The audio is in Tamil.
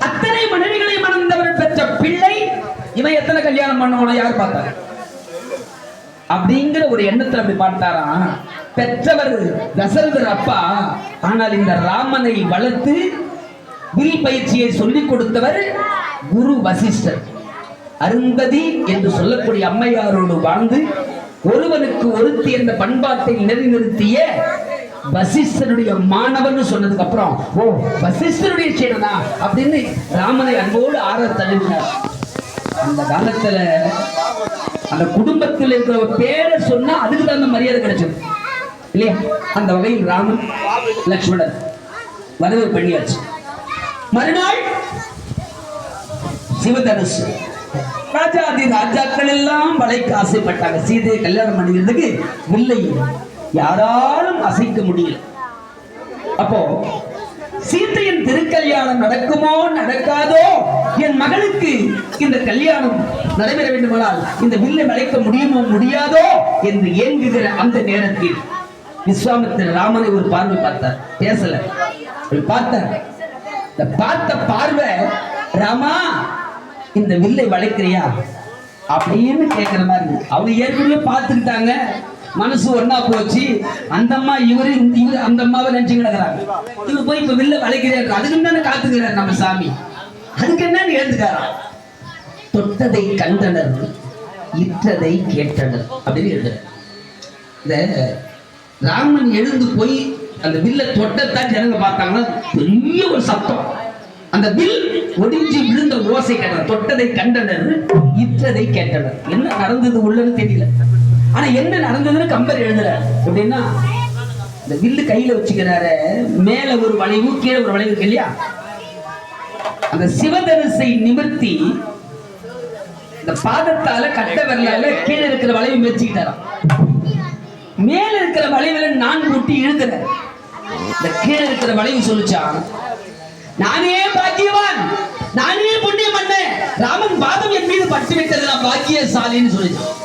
அத்தனை மனைவிகளை மணந்தவர் பெற்ற பிள்ளை இவன் எத்தனை கல்யாணம் பண்ணவன யார் பார்த்தாரு அப்படிங்கிற ஒரு எண்ணத்துல அப்படி பார்த்தாராம் பெற்றவர் தசரதர் அப்பா. ஆனால் இந்த ராமனை வளர்த்து வில் பயிற்சியை சொல்லிக் கொடுத்தவர் குரு வசிஷ்டர். அருந்ததி என்று சொல்லக்கூடிய அம்மையாரோடு வாழ்ந்து ஒருவனுக்கு ஒருத்தி என்ற பண்பாட்டை நிலைநிறுத்திய வசிஷ்டனுடைய மாணவன் சொன்னதுக்கு அப்புறம் ஓ வசிஷ்டருடைய சீடனா அப்படின்னு ராமனை அன்போடு ஆற தழுவினார் அந்த காலத்துல அந்த குடும்பத்தில் இருக்கிற பேரை சொன்னா அதுக்கு தகுந்த மரியாதை கிடைச்சது. இல்லையா? அந்த வகையில் ராமன் லக்ஷ்மணன் வரவு பண்ணியாச்சு. மறுநாள் சிவதனுசு ராஜாதி ராஜாக்கள் எல்லாம் வளைக்க ஆசைப்பட்டாங்க. சீதையை கல்யாணம் பண்ணிக்கிறதுக்கு வில்லை யாராலும் அசைக்க முடியல. அப்போ சீத்தையின் திருக்கல்யாணம் நடக்குமோ நடக்காதோ என் மகளுக்கு இந்த கல்யாணம் நடைபெற வேண்டுமானால் இந்த வில்லை வளைக்க முடியுமோ முடியாதோ என்று ஏங்குகிற அந்த நேரத்தில் விஸ்வாமித்திர ராமனை ஒரு பார்வை பார்த்தார். பேசல. பார்த்தார். இந்த பார்த்த பார்வை ராமா இந்த வில்லை வளைக்கிறியா? அப்படின்னு கேட்கிற மாதிரி. இருக்கு. அவங்க ஏற்கனவே பார்த்துக்கிட்டாங்க. மனசு ஒன்னா போச்சு. அந்த அம்மா இவரு இவரு அந்த அம்மாவை நினைச்சு கிடக்குறாங்க. இவர் போய் இப்ப வில்ல வளைக்கிறாரு அதுக்கு தானே காத்துக்கிறார் நம்ம சாமி. அதுக்கு என்னன்னு எழுதுக்காராம் தொட்டதை கண்டனர் இற்றதை கேட்டனர் அப்படின்னு எழுதுறார். இந்த ராமன் எழுந்து போய் அந்த வில்ல தொட்டத்தான் ஜனங்க பார்த்தாங்கன்னா பெரிய ஒரு சத்தம். அந்த வில் ஒடிஞ்சு விழுந்த ஓசை கேட்டார் தொட்டதை கண்டனர் இற்றதை கேட்டனர். என்ன நடந்தது உள்ளன்னு தெரியல. ஆனா என்ன நடந்ததுன்னு கம்பர் எழுதுற எப்படின்னா இந்த வில்லு கையில வச்சுக்கிறாரு. மேல ஒரு வளைவு கீழே ஒரு வளைவு இருக்கு இல்லையா? அந்த சிவதனுசை நிமிர்த்தி இந்த பாதத்தால கட்ட வரலால கீழே இருக்கிற வளைவு மெச்சிக்கிட்டாராம் மேல இருக்கிற வளைவுல நான் கூட்டி இழுக்கிற இந்த கீழே இருக்கிற வளைவு சொல்லிச்சான் நானே பாக்கியவான் நானே புண்ணியம் பண்ணேன் ராமன் பாதம் என் மீது பட்டு விட்டது நான் பாக்கியசாலின்னு சொல்லிச்சான்